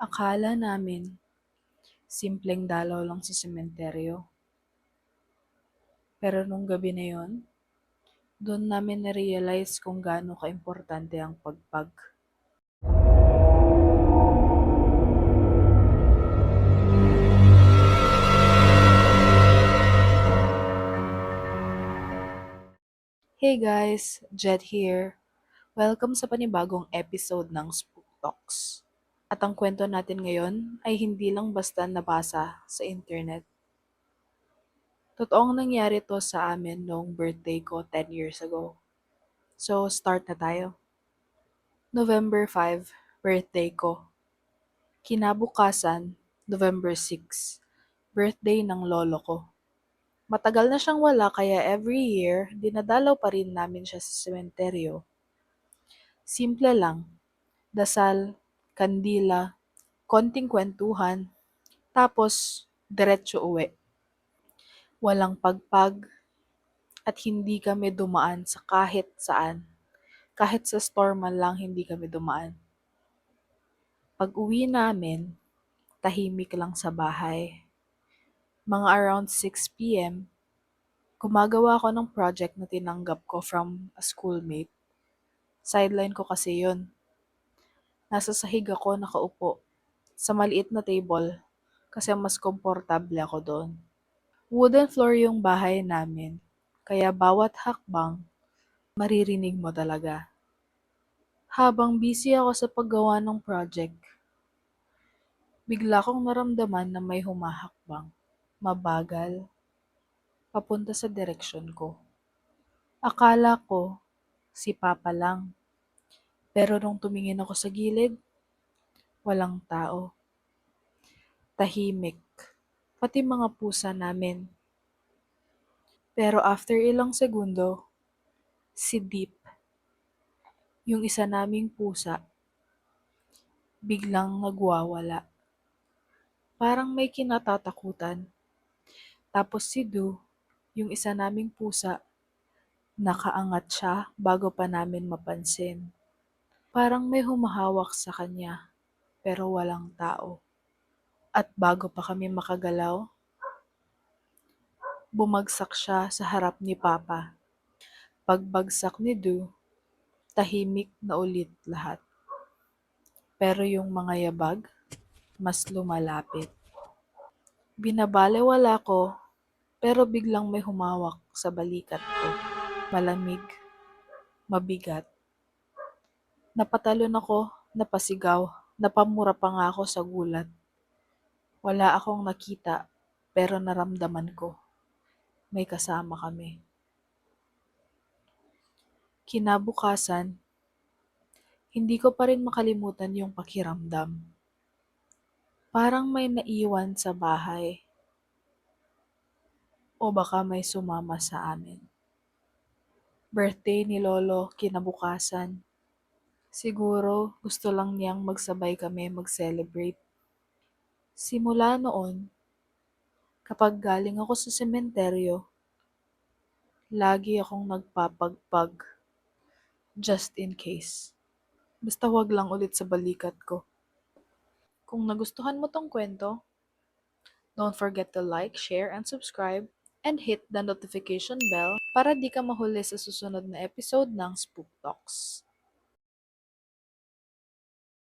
Akala namin, simpleng dalaw lang sa sementeryo. Pero nung gabi na yon, doon namin na-realize kung gaano kaimportante ang pagpag. Hey guys, Jed here. Welcome sa panibagong episode ng Spook Talks. At ang kwento natin ngayon ay hindi lang basta nabasa sa internet. Totoong nangyari to sa amin noong birthday ko 10 years ago. So, start na tayo. November 5, birthday ko. Kinabukasan, November 6, birthday ng lolo ko. Matagal na siyang wala kaya every year, dinadalaw pa rin namin siya sa sementeryo. Simple lang. Dasal, kandila, konting kwentuhan, tapos diretso uwi. Walang pagpag at hindi kami dumaan sa kahit saan. Kahit sa store man lang hindi kami dumaan. Pag uwi namin, tahimik lang sa bahay. Mga around 6 p.m., gumagawa ako ng project na tinanggap ko from a schoolmate. Sideline ko kasi yun. Nasa sahig ako nakaupo sa maliit na table kasi mas komportable ako doon. Wooden floor yung bahay namin, kaya bawat hakbang, maririnig mo talaga. Habang busy ako sa paggawa ng project, bigla kong naramdaman na may humahakbang, mabagal, papunta sa direksyon ko. Akala ko, si Papa lang. Pero nung tumingin ako sa gilid, walang tao. Tahimik, pati mga pusa namin. Pero after ilang segundo, si Deep, yung isa naming pusa, biglang nagwawala. Parang may kinatatakutan. Tapos si Du, yung isa naming pusa, nakaangat siya bago pa namin mapansin. Parang may humahawak sa kanya, pero walang tao. At bago pa kami makagalaw, bumagsak siya sa harap ni Papa. Pagbagsak ni Du, tahimik na ulit lahat. Pero yung mga yabag, mas lumalapit. Binabalewala ko, pero biglang may humawak sa balikat ko. Malamig, mabigat. Napatalon ako, napasigaw, napamura pa nga ako sa gulat. Wala akong nakita, pero naramdaman ko. May kasama kami. Kinabukasan, hindi ko pa rin makalimutan yung pakiramdam. Parang may naiwan sa bahay. O baka may sumama sa amin. Birthday ni Lolo kinabukasan. Siguro gusto lang niyang magsabay kami mag-celebrate. Simula noon, kapag galing ako sa sementeryo, lagi akong nagpapagpag just in case. Basta wag lang ulit sa balikat ko. Kung nagustuhan mo tong kwento, don't forget to like, share, and subscribe and hit the notification bell para di ka mahuli sa susunod na episode ng Spook Talks.